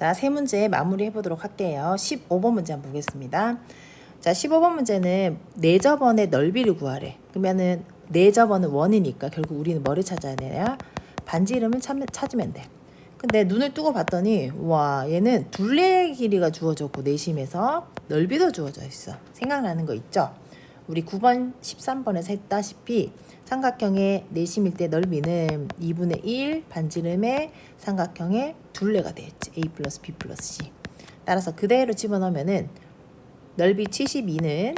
자, 세 문제 마무리 해 보도록 할게요. 15번 문제 한번 보겠습니다. 자, 15번 문제는 내저번의 넓이를 구하래. 그러면은 내저번은 원이니까 결국 우리는 뭐를 찾아야 되냐? 반지 이름을 찾, 찾으면 돼. 근데 눈을 뜨고 봤더니 와 얘는 둘레 길이가 주어졌고 내심에서 넓이도 주어져 있어. 생각나는 거 있죠? 우리 9번, 13번에서 했다시피 삼각형의 내심일 때 넓이는 2분의 1 반지름의 삼각형의 둘레가 되겠지. A 플러스 B 플러스 C. 따라서 그대로 집어넣으면은 넓이 72는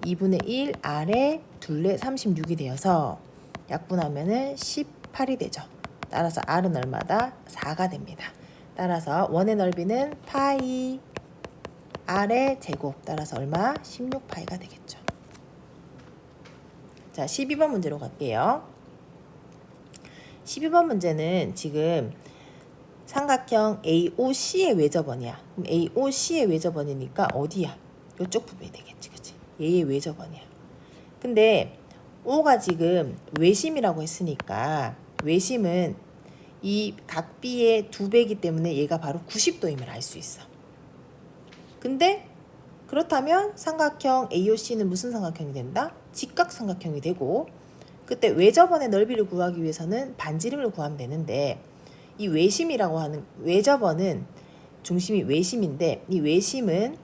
2분의 1 아래 둘레 36이 되어서 약분하면은 18이 되죠. 따라서 R은 얼마다? 4가 됩니다. 따라서 원의 넓이는 파이 R의 제곱 따라서 얼마? 16파이가 되겠죠. 자, 12번 문제로 갈게요. 12번 문제는 지금 삼각형 AOC의 외접원이야. 그럼 AOC의 외접원이니까 어디야? 이쪽 부분이 되겠지, 그치? 얘의 외접원이야. 근데 O가 지금 외심이라고 했으니까 외심은 이 각비의 두 배이기 때문에 얘가 바로 90도임을 알 수 있어. 근데 그렇다면 삼각형 AOC는 무슨 삼각형이 된다? 직각삼각형이 되고 그때 외접원의 넓이를 구하기 위해서는 반지름을 구하면 되는데 이 외심이라고 하는 외접원은 중심이 외심인데 이 외심은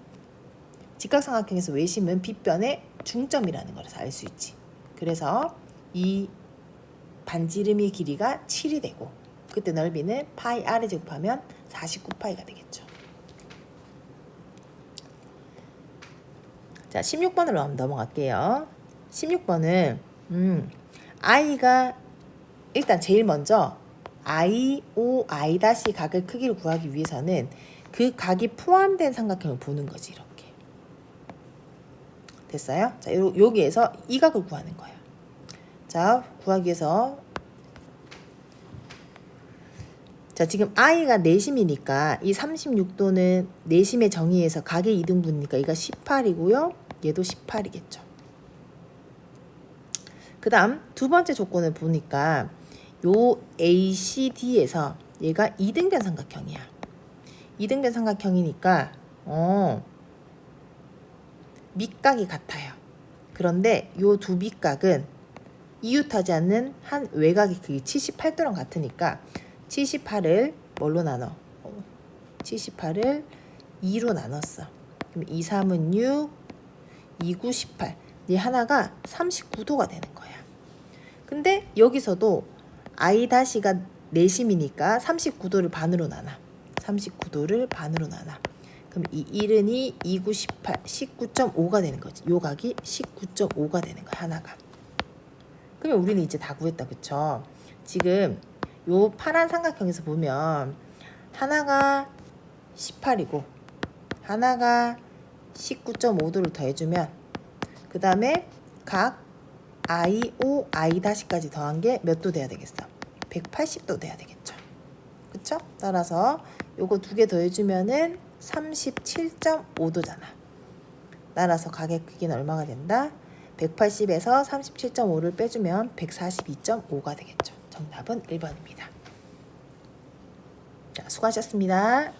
직각삼각형에서 외심은 빗변의 중점이라는 걸 알 수 있지. 그래서 이 반지름의 길이가 7이 되고 그때 넓이는 파이 r을 제곱하면 49파이가 되겠죠. 자, 16번으로 한번 넘어갈게요. 16번은 음, i가 일단 제일 먼저 i, o, i 다시 각의 크기를 구하기 위해서는 그 각이 포함된 삼각형을 보는 거지 이렇게. 됐어요? 자, 요, 여기에서 이 각을 구하는 거야. 자, 구하기 위해서 자, 지금 i가 내심이니까 이 36도는 내심의 정의에서 각의 이등분이니까 이가 18이고요. 얘도 18이겠죠. 그 다음 두 번째 조건을 보니까 요 ACD에서 얘가 이등변 삼각형이야. 이등변 삼각형이니까 어 밑각이 같아요. 그런데 요 두 밑각은 이웃하지 않는 한 외곽의 크기 78도랑 같으니까 78을 뭘로 나눠? 78을 2로 나눴어. 그럼 2, 3은 6, 2, 9, 18. 이 하나가 39도가 되는 거야. 근데 여기서도 i 다시가 내심이니까 39도를 반으로 나눠. 39도를 반으로 나눠. 그럼 이 1은 2, 2, 9, 18, 19.5가 되는 거지. 요 각이 19.5가 되는 거야, 하나가. 그러면 우리는 이제 다 구했다, 그쵸? 지금 요 파란 삼각형에서 보면 하나가 18이고 하나가 19.5도를 더해주면 그 다음에 각 i, o, i 다시까지 더한 게 몇 도 돼야 되겠어? 180도 돼야 되겠죠. 그쵸? 따라서 요거 두 개 더해주면은 37.5도잖아. 따라서 가격 크기는 얼마가 된다? 180에서 37.5를 빼주면 142.5가 되겠죠. 정답은 1번입니다. 자, 수고하셨습니다.